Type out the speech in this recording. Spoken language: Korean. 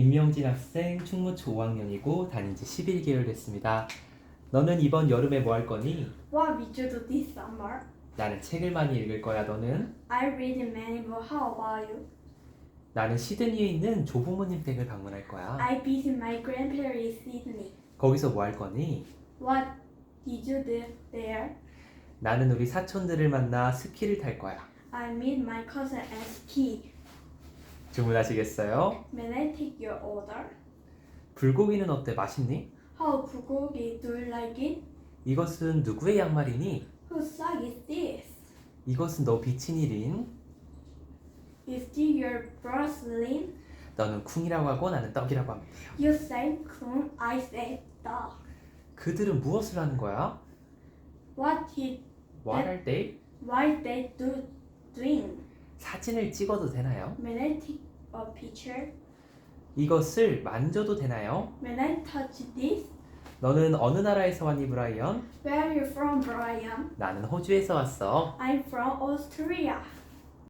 임명진 학생 충무초 5학년이고 다닌 지 11개월 됐습니다. 너는 이번 여름에 뭐 할 거니? What did you do this summer? 나는 책을 많이 읽을 거야. 너는? I read many books. How about you? 나는 시드니에 있는 조부모님 댁을 방문할 거야. I visit my grandparents in Sydney. 거기서 뭐 할 거니? What did you do there? 나는 우리 사촌들을 만나 스키를 탈 거야. I meet my cousin at ski. 주문하시겠어요? May I take your order? 불고기는 어때? 맛있니? How bulgogi do you like it? 이것은 누구의 양말이니? Whose sock is this? 이것은 너 비치니린. Is this your porcelain? 너는 쿵이라고 하고 나는 떡이라고 합니다. You say coon, I say dog. 그들은 무엇을 하는 거야? What did What are they? why they do doing? 사진을 찍어도 되나요? May I take a picture? 이것을 만져도 되나요? May I touch this? 너는 어느 나라에서 왔니, 브라이언? Where are you from, Brian? 나는 호주에서 왔어. I'm from Australia.